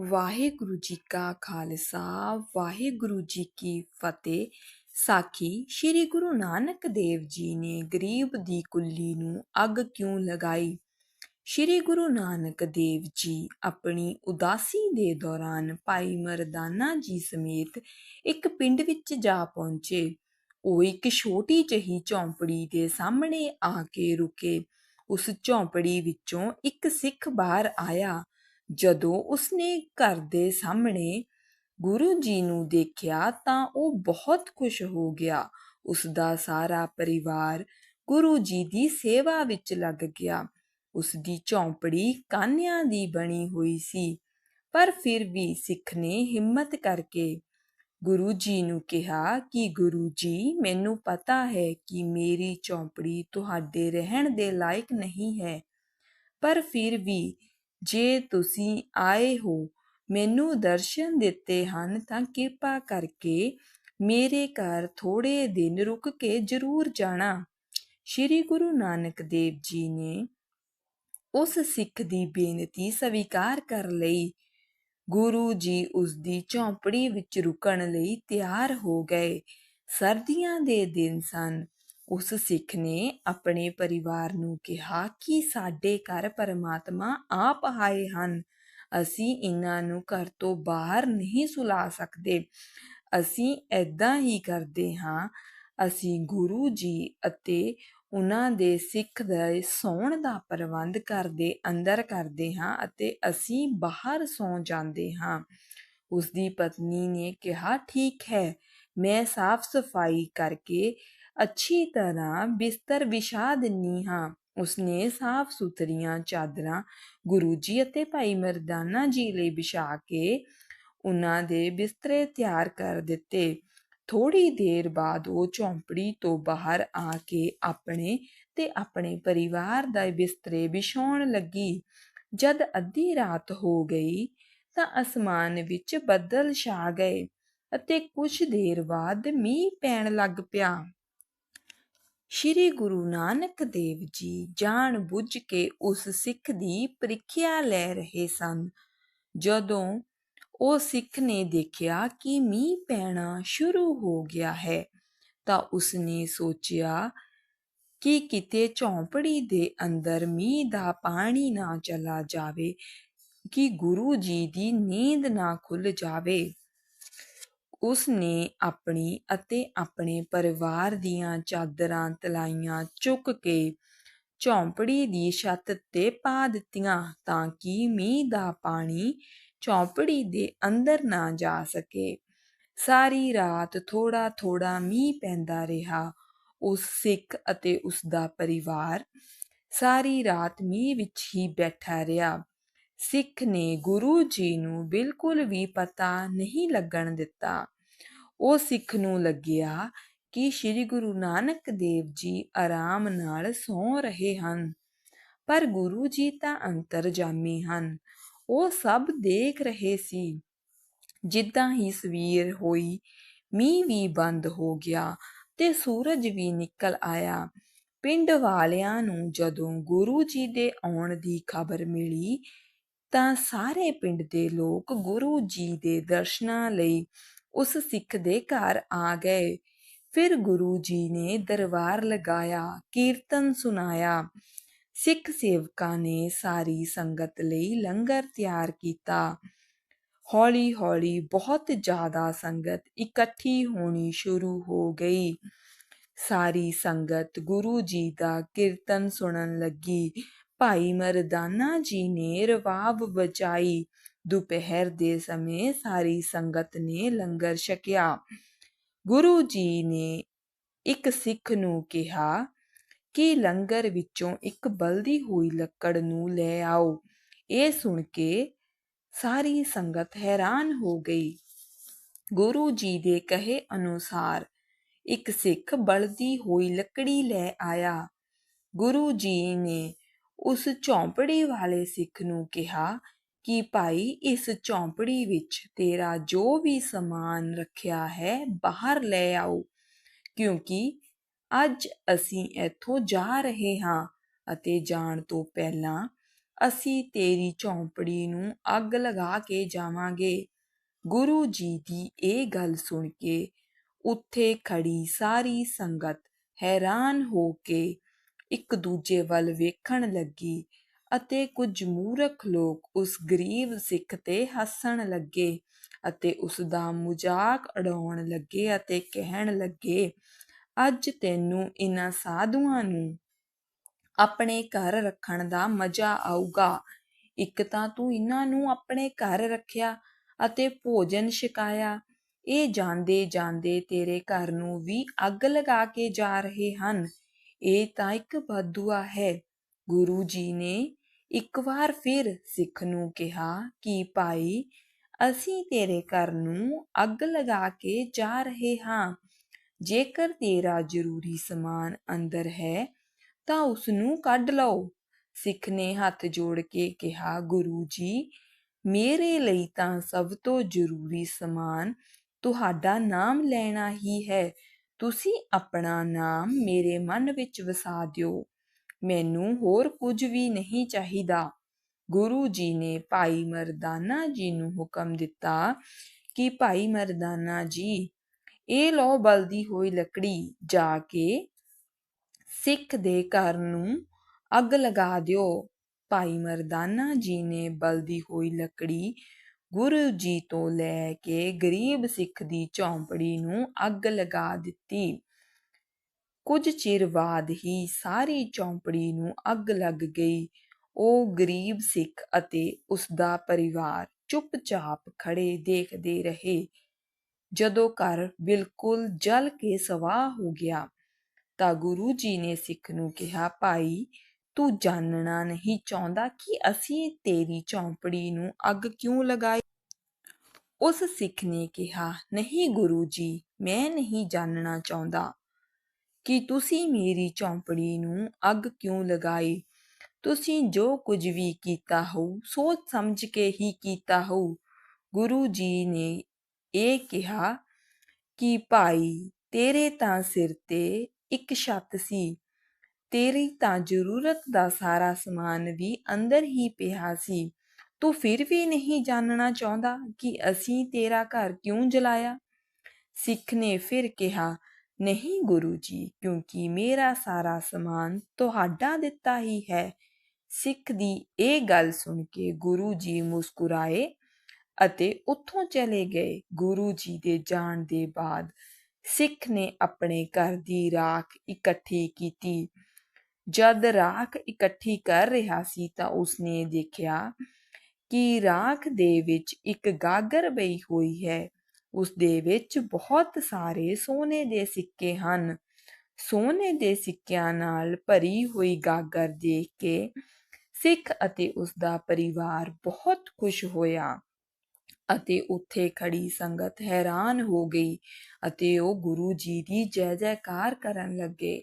ਵਾਹਿਗੁਰੂ ਜੀ ਕਾ ਖਾਲਸਾ, ਵਾਹਿਗੁਰੂ ਜੀ ਕੀ ਫਤਿਹ। ਸਾਖੀ ਸ੍ਰੀ ਗੁਰੂ ਨਾਨਕ ਦੇਵ ਜੀ ਨੇ ਗਰੀਬ ਦੀ ਕੁੱਲੀ ਨੂੰ ਅੱਗ ਕਿਉਂ ਲਗਾਈ? ਸ੍ਰੀ ਗੁਰੂ ਨਾਨਕ ਦੇਵ ਜੀ ਆਪਣੀ ਉਦਾਸੀ ਦੇ ਦੌਰਾਨ ਭਾਈ ਮਰਦਾਨਾ ਜੀ ਸਮੇਤ ਇੱਕ ਪਿੰਡ ਵਿੱਚ ਜਾ ਪਹੁੰਚੇ। ਉਹ ਇੱਕ ਛੋਟੀ ਜਿਹੀ ਝੌਂਪੜੀ ਦੇ ਸਾਹਮਣੇ ਆ ਕੇ ਰੁਕੇ। ਉਸ ਝੌਂਪੜੀ ਵਿੱਚੋਂ ਇੱਕ ਸਿੱਖ ਬਾਹਰ ਆਇਆ। ਜਦੋਂ ਉਸਨੇ ਘਰ ਦੇ ਸਾਹਮਣੇ ਗੁਰੂ ਜੀ ਨੂੰ ਦੇਖਿਆ ਤਾਂ ਉਹ ਬਹੁਤ ਖੁਸ਼ ਹੋ ਗਿਆ। ਉਸ ਸਾਰਾ ਪਰਿਵਾਰ ਗੁਰੂ ਜੀ ਦੀ ਸੇਵਾ ਵਿੱਚ ਲੱਗ ਗਿਆ। ਉਸ ਝੌਂਪੜੀ ਕਾਨਿਆਂ ਦੀ ਬਣੀ ਹੋਈ ਸੀ, ਪਰ ਫਿਰ ਵੀ ਸਿੱਖ ਨੇ ਹਿੰਮਤ ਕਰਕੇ ਗੁਰੂ ਜੀ ਨੂੰ ਕਿਹਾ ਕਿ ਗੁਰੂ ਜੀ, ਮੈਨੂੰ ਪਤਾ ਹੈ ਕਿ ਮੇਰੀ ਝੌਂਪੜੀ ਤੁਹਾਡੇ ਰਹਿਣ ਦੇ ਲਾਇਕ ਨਹੀਂ ਹੈ, ਪਰ ਫਿਰ ਵੀ ਜੇ ਤੁਸੀਂ ਆਏ ਹੋ ਮੈਨੂੰ ਦਰਸ਼ਨ ਦਿੱਤੇ ਹਨ ਤਾਂ ਕਿਰਪਾ ਕਰਕੇ ਮੇਰੇ ਘਰ ਥੋੜੇ ਦਿਨ ਰੁਕ ਕੇ ਜ਼ਰੂਰ ਜਾਣਾ। ਸ੍ਰੀ ਗੁਰੂ ਨਾਨਕ ਦੇਵ ਜੀ ਨੇ ਉਸ ਸਿੱਖ ਦੀ ਬੇਨਤੀ ਸਵੀਕਾਰ ਕਰ ਲਈ। ਗੁਰੂ ਜੀ ਉਸ ਦੀ ਝੌਂਪੜੀ ਵਿੱਚ ਰੁਕਣ ਲਈ ਤਿਆਰ ਹੋ ਗਏ। ਸਰਦੀਆਂ ਦੇ ਦਿਨ ਸਨ। ਉਸ ਸਿੱਖ ਨੇ ਆਪਣੇ ਪਰਿਵਾਰ ਨੂੰ ਕਿਹਾ ਕਿ ਸਾਡੇ ਘਰ ਪਰਮਾਤਮਾ ਆਪ ਆਏ ਹਨ। ਅਸੀਂ ਇਹਨਾਂ ਨੂੰ ਘਰ ਤੋਂ ਬਾਹਰ ਨਹੀਂ ਸੁਲਾ ਸਕਦੇ। ਅਸੀਂ ਐਦਾਂ ਹੀ ਕਰਦੇ ਹਾਂ। ਅਸੀਂ ਗੁਰੂ ਜੀ ਅਤੇ ਉਹਨਾਂ ਦੇ ਸਿੱਖ ਦੇ ਸੌਣ ਦਾ ਪ੍ਰਬੰਧ ਘਰ ਦੇ ਅੰਦਰ ਕਰਦੇ ਹਾਂ ਅਤੇ ਅਸੀਂ ਬਾਹਰ ਸੌ ਜਾਂਦੇ ਹਾਂ। ਉਸ ਦੀ ਪਤਨੀ ਨੇ ਕਿਹਾ, ਠੀਕ ਹੈ, ਮੈਂ ਸਾਫ਼ ਸਫ਼ਾਈ ਕਰਕੇ ਅੱਛੀ ਤਰ੍ਹਾਂ ਬਿਸਤਰ ਵਿਛਾ ਦਿੰਨੀ ਹਾਂ। ਉਸਨੇ ਸਾਫ਼ ਸੁਥਰੀਆਂ ਚਾਦਰਾਂ, ਗੁਰੂ ਜੀ ਅਤੇ ਭਾਈ ਮਰਦਾਨਾ ਜੀ ਲਈ ਵਿਛਾ ਕੇ ਉਹਨਾਂ ਦੇ ਬਿਸਤਰੇ ਤਿਆਰ ਕਰ ਦਿੱਤੇ। ਥੋੜੀ ਦੇਰ ਬਾਅਦ ਉਹ ਝੌਂਪੜੀ ਤੋਂ ਬਾਹਰ ਆ ਕੇ ਆਪਣੇ ਤੇ ਆਪਣੇ ਪਰਿਵਾਰ ਦਾ ਬਿਸਤਰੇ ਵਿਛਾਉਣ ਲੱਗੀ। ਜਦ ਅੱਧੀ ਰਾਤ ਹੋ ਗਈ ਤਾਂ ਅਸਮਾਨ ਵਿੱਚ ਬੱਦਲ ਛਾ ਗਏ ਅਤੇ ਕੁਝ ਦੇਰ ਬਾਅਦ ਮੀਂਹ ਪੈਣ ਲੱਗ ਪਿਆ। ਸ਼੍ਰੀ ਗੁਰੂ ਨਾਨਕ ਦੇਵ ਜੀ ਜਾਣ ਬੁੱਝ ਕੇ ਉਸ ਸਿੱਖ ਦੀ ਪ੍ਰੀਖਿਆ ਲੈ ਰਹੇ ਸਨ। ਜਦੋਂ ਉਹ ਸਿੱਖ ਨੇ ਦੇਖਿਆ ਕਿ ਮੀਂਹ ਪੈਣਾ ਸ਼ੁਰੂ ਹੋ ਗਿਆ ਹੈ, ਤਾਂ ਉਸਨੇ ਸੋਚਿਆ ਕਿ ਕਿਤੇ ਝੌਂਪੜੀ ਦੇ ਅੰਦਰ ਮੀਂਹ ਦਾ ਪਾਣੀ ਨਾ ਚਲਾ ਜਾਵੇ, ਕਿ ਗੁਰੂ ਜੀ ਦੀ ਨੀਂਦ ਨਾ ਖੁੱਲ ਜਾਵੇ। ਉਸ ਨੇ ਆਪਣੀ ਅਤੇ ਆਪਣੇ ਪਰਿਵਾਰ ਦੀਆਂ ਚਾਦਰਾਂ ਤਲਾਈਆਂ ਚੁੱਕ ਕੇ ਝੌਂਪੜੀ ਦੀ ਛੱਤ ਤੇ ਪਾ ਦਿੱਤੀਆਂ ਤਾਂ ਕਿ ਮੀਂਹ ਦਾ ਪਾਣੀ ਝੌਂਪੜੀ ਦੇ ਅੰਦਰ ਨਾ ਜਾ ਸਕੇ। ਸਾਰੀ ਰਾਤ ਥੋੜਾ ਥੋੜਾ ਮੀਂਹ ਪੈਂਦਾ ਰਿਹਾ। ਉਸ ਸਿੱਖ ਅਤੇ ਉਸ ਦਾ ਪਰਿਵਾਰ ਸਾਰੀ ਰਾਤ ਮੀਂਹ ਵਿੱਚ ਹੀ ਬੈਠਾ ਰਿਹਾ। ਸਿੱਖ ਨੇ ਗੁਰੂ ਜੀ ਨੂੰ ਬਿਲਕੁਲ ਵੀ ਪਤਾ ਨਹੀਂ ਲੱਗਣ ਦਿੱਤਾ। ਉਹ ਸਿੱਖ ਨੂੰ ਲੱਗਿਆ ਕਿ ਸ੍ਰੀ ਗੁਰੂ ਨਾਨਕ ਦੇਵ ਜੀ ਆਰਾਮ ਨਾਲ ਸੌਂ ਰਹੇ ਹਨ, ਪਰ ਗੁਰੂ ਜੀ ਤਾਂ ਅੰਤਰਜਾਮੀ ਹਨ, ਉਹ ਸਭ ਦੇਖ ਰਹੇ ਸੀ। ਜਿੱਦਾਂ ਹੀ ਸਵੇਰ ਹੋਈ, ਮੀਂਹ ਵੀ ਬੰਦ ਹੋ ਗਿਆ ਤੇ ਸੂਰਜ ਵੀ ਨਿਕਲ ਆਇਆ। ਪਿੰਡ ਵਾਲਿਆਂ ਨੂੰ ਜਦੋਂ ਗੁਰੂ ਜੀ ਦੇ ਆਉਣ ਦੀ ਖਬਰ ਮਿਲੀ ਤਾਂ ਸਾਰੇ ਪਿੰਡ ਦੇ ਲੋਕ ਗੁਰੂ ਜੀ ਦੇ ਦਰਸ਼ਨਾਂ ਲਈ ਉਸ ਸਿੱਖ ਦੇ ਘਰ ਆ ਗਏ। ਫਿਰ ਗੁਰੂ ਜੀ ਨੇ ਦਰਬਾਰ ਲਗਾਇਆ, ਕੀਰਤਨ ਸੁਨਾਇਆ ਸਿੱਖ ਸੇਵਕਾਂ ਨੇ ਸਾਰੀ ਸੰਗਤ ਲਈ ਲੰਗਰ ਤਿਆਰ ਕੀਤਾ। ਹੌਲੀ-ਹੌਲੀ ਬਹੁਤ ਜ਼ਿਆਦਾ ਸੰਗਤ ਇਕੱਠੀ ਹੋਣੀ ਸ਼ੁਰੂ ਹੋ ਗਈ। ਸਾਰੀ ਸੰਗਤ ਗੁਰੂ ਜੀ ਦਾ ਕੀਰਤਨ ਸੁਣਨ ਲੱਗੀ। ਭਾਈ ਮਰਦਾਨਾ ਜੀ ਨੇ ਰਵਾਬ ਵਜਾਈ। ਦੁਪਹਿਰ ਦੇ ਸਮੇਂ ਸਾਰੀ ਸੰਗਤ ਨੇ ਲੰਗਰ ਛਕਿਆ। ਗੁਰੂ ਜੀ ਨੇ ਇੱਕ ਸਿੱਖ ਨੂੰ ਕਿਹਾ ਕਿ ਲੰਗਰ ਵਿੱਚੋਂ ਇੱਕ ਬਲਦੀ ਹੋਈ ਲੱਕੜ ਨੂੰ ਲੈ ਆਓ। ਇਹ ਸੁਣ ਕੇ ਸਾਰੀ ਸੰਗਤ ਹੈਰਾਨ ਹੋ ਗਈ। ਗੁਰੂ ਜੀ ਦੇ ਕਹੇ ਅਨੁਸਾਰ ਇੱਕ ਸਿੱਖ ਬਲਦੀ ਹੋਈ ਲੱਕੜੀ ਲੈ ਆਇਆ। ਗੁਰੂ ਜੀ ਨੇ ਉਸ ਝੌਂਪੜੀ ਵਾਲੇ ਸਿੱਖ ਨੂੰ ਕਿਹਾ ਕਿ ਭਾਈ, ਇਸ ਝੌਂਪੜੀ ਵਿੱਚ ਤੇਰਾ ਜੋ ਵੀ ਸਮਾਨ ਰੱਖਿਆ ਹੈ, ਬਾਹਰ ਲੈ ਆਓ। ਕਿਉਂਕਿ ਅੱਜ ਅਸੀਂ ਇੱਥੋਂ ਜਾ ਰਹੇ ਹਾਂ ਅਤੇ ਜਾਣ ਤੋਂ ਪਹਿਲਾਂ ਅਸੀਂ ਤੇਰੀ ਝੌਂਪੜੀ ਨੂੰ ਅੱਗ ਲਗਾ ਕੇ ਜਾਵਾਂਗੇ। ਗੁਰੂ ਜੀ ਦੀ ਇਹ ਗੱਲ ਸੁਣ ਕੇ ਉੱਥੇ ਖੜੀ ਸਾਰੀ ਸੰਗਤ ਹੈਰਾਨ ਹੋ ਕੇ ਇੱਕ ਦੂਜੇ ਵੱਲ ਵੇਖਣ ਲੱਗੀ ਅਤੇ ਕੁਝ ਮੂਰਖ ਲੋਕ ਉਸ ਗਰੀਬ ਸਿੱਖ ਤੇ ਹੱਸਣ ਲੱਗੇ ਅਤੇ ਉਸ ਦਾ ਮਜ਼ਾਕ ਉਡਾਉਣ ਲੱਗੇ ਅਤੇ ਕਹਿਣ ਲੱਗੇ, ਅੱਜ ਤੈਨੂੰ ਇਹਨਾਂ ਸਾਧੂਆਂ ਨੂੰ ਆਪਣੇ ਘਰ ਰੱਖਣ ਦਾ ਮਜ਼ਾ ਆਊਗਾ। ਇੱਕ ਤਾਂ ਤੂੰ ਇਹਨਾਂ ਨੂੰ ਆਪਣੇ ਘਰ ਰੱਖਿਆ ਅਤੇ ਭੋਜਨ ਛਕਾਇਆ। ਇਹ ਜਾਂਦੇ ਜਾਂਦੇ ਤੇਰੇ ਘਰ ਨੂੰ ਵੀ ਅੱਗ ਲਗਾ ਕੇ ਜਾ ਰਹੇ ਹਨ। ਇਹ ਤਾਂ ਇੱਕ ਬਦਦੁਆ ਹੈ। ਗੁਰੂ ਜੀ ਨੇ ਇੱਕ ਵਾਰ ਫਿਰ ਸਿੱਖ ਨੂੰ ਕਿਹਾ ਕਿ ਭਾਈ, ਅਸੀਂ ਤੇਰੇ ਘਰ ਨੂੰ ਅੱਗ ਲਗਾ ਕੇ ਜਾ ਰਹੇ ਹਾਂ। ਜੇਕਰ ਤੇਰਾ ਜ਼ਰੂਰੀ ਸਮਾਨ ਅੰਦਰ ਹੈ, ਤਾਂ ਉਸ ਨੂੰ ਕੱਢ ਲਓ। ਸਿੱਖ ਨੇ ਹੱਥ ਜੋੜ ਕੇ ਕਿਹਾ, ਗੁਰੂ ਜੀ, ਮੇਰੇ ਲਈ ਤਾਂ ਸਭ ਤੋਂ ਜ਼ਰੂਰੀ ਸਮਾਨ ਤੁਹਾਡਾ ਨਾਮ ਲੈਣਾ ਹੀ ਹੈ। ਤੁਸੀਂ ਆਪਣਾ ਨਾਮ ਮੇਰੇ ਮਨ ਵਿੱਚ ਵਸਾ ਦਿਓ। ਮੈਨੂੰ ਹੋਰ ਕੁਝ ਵੀ ਨਹੀਂ ਚਾਹੀਦਾ। ਗੁਰੂ ਜੀ ਨੇ ਭਾਈ ਮਰਦਾਨਾ ਜੀ ਨੂੰ ਹੁਕਮ ਦਿੱਤਾ ਕਿ ਭਾਈ ਮਰਦਾਨਾ ਜੀ, ਇਹ ਲੋ ਬਲਦੀ ਹੋਈ ਲੱਕੜੀ ਜਾ ਕੇ ਸਿੱਖ ਦੇ ਘਰ ਨੂੰ ਅੱਗ ਲਗਾ ਦਿਓ। ਭਾਈ ਮਰਦਾਨਾ ਜੀ ਨੇ ਬਲਦੀ ਹੋਈ ਲੱਕੜੀ ਗੁਰੂ ਜੀ ਤੋਂ ਲੈ ਕੇ ਗਰੀਬ ਸਿੱਖ ਦੀ ਝੌਂਪੜੀ ਨੂੰ ਅੱਗ ਲਗਾ ਦਿੱਤੀ। ਕੁਝ ਚਿਰ ਬਾਅਦ ਹੀ ਸਾਰੀ ਝੌਂਪੜੀ ਨੂੰ ਅੱਗ ਲੱਗ ਗਈ। ਉਹ ਗਰੀਬ ਸਿੱਖ ਅਤੇ ਉਸ ਦਾ ਪਰਿਵਾਰ ਚੁੱਪਚਾਪ ਖੜੇ ਦੇਖਦੇ ਰਹੇ। ਜਦੋਂ ਘਰ ਬਿਲਕੁਲ ਜਲ ਕੇ ਸਵਾਹ ਹੋ ਗਿਆ ਤਾਂ ਗੁਰੂ ਜੀ ਨੇ ਸਿੱਖ ਨੂੰ ਕਿਹਾ, ਭਾਈ ਤੂੰ ਜਾਣਨਾ ਨਹੀਂ ਚਾਹੁੰਦਾ ਕਿ ਅਸੀਂ ਤੇਰੀ ਝੌਂਪੜੀ ਨੂੰ ਅੱਗ ਕਿਉਂ ਲਗਾਈ? ਉਸ ਸਿੱਖ ਨੇ ਕਿਹਾ, ਨਹੀਂ ਗੁਰੂ ਜੀ, ਮੈਂ ਨਹੀਂ ਜਾਣਨਾ ਚਾਹੁੰਦਾ ਕਿ ਤੁਸੀਂ ਮੇਰੀ ਝੌਂਪੜੀ ਨੂੰ ਅੱਗ ਕਿਉਂ ਲਗਾਈ? ਤੁਸੀਂ ਜੋ ਕੁਝ ਵੀ ਕੀਤਾ ਹੋ, ਸੋਚ ਸਮਝ ਕੇ ਹੀ ਕੀਤਾ ਹੋ। ਗੁਰੂ ਜੀ ਨੇ ਇਹ ਕਿਹਾ ਕਿ, ਭਾਈ, ਤੇਰੇ ਤਾਂ ਸਿਰ ਤੇ ਇੱਕ ਛੱਤ ਸੀ। ਤੇਰੀ ਤਾਂ ਜ਼ਰੂਰਤ ਦਾ ਸਾਰਾ ਸਮਾਨ ਵੀ ਅੰਦਰ ਹੀ ਪਿਆ ਸੀ। ਤੂੰ ਫਿਰ ਵੀ ਨਹੀਂ ਜਾਣਨਾ ਚਾਹੁੰਦਾ ਕਿ ਅਸੀਂ ਤੇਰਾ ਘਰ ਕਿਉਂ ਜਲਾਇਆ? ਸਿੱਖ ਨੇ ਫਿਰ ਕਿਹਾ, ਨਹੀਂ ਗੁਰੂ ਜੀ, ਕਿਉਂਕਿ ਮੇਰਾ ਸਾਰਾ ਸਮਾਨ ਤੁਹਾਡਾ ਦਿੱਤਾ ਹੀ ਹੈ। ਸਿੱਖ ਦੀ ਇਹ ਗੱਲ ਸੁਣ ਕੇ ਗੁਰੂ ਜੀ ਮੁਸਕਰਾਏ ਅਤੇ ਉੱਥੋਂ ਚਲੇ ਗਏ। ਗੁਰੂ ਜੀ ਦੇ ਜਾਣ ਦੇ ਬਾਅਦ ਸਿੱਖ ਨੇ ਆਪਣੇ ਘਰ ਦੀ ਰਾਖ ਇਕੱਠੀ ਕੀਤੀ। ਜਦ ਰਾਖ ਇਕੱਠੀ ਕਰ ਰਿਹਾ ਸੀ ਤਾਂ ਉਸਨੇ ਦੇਖਿਆ ਕਿ ਰਾਖ ਦੇ ਵਿੱਚ ਇੱਕ ਗਾਗਰ ਪਈ ਹੋਈ ਹੈ। ਉਸ ਦੇ ਵਿੱਚ ਬਹੁਤ ਸਾਰੇ ਸੋਨੇ ਦੇ ਸਿੱਕੇ ਹਨ। ਸੋਨੇ ਦੇ ਸਿੱਕਿਆਂ ਨਾਲ ਭਰੀ ਹੋਈ ਗਾਗਰ ਦੇਖ ਕੇ ਸਿੱਖ ਅਤੇ ਉਸ ਦਾ ਪਰਿਵਾਰ ਬਹੁਤ ਖੁਸ਼ ਹੋਇਆ ਅਤੇ ਉੱਥੇ ਖੜੀ ਸੰਗਤ ਹੈਰਾਨ ਹੋ ਗਈ ਅਤੇ ਉਹ ਗੁਰੂ ਜੀ ਦੀ ਜੈ ਜੈਕਾਰ ਕਰਨ ਲੱਗੇ।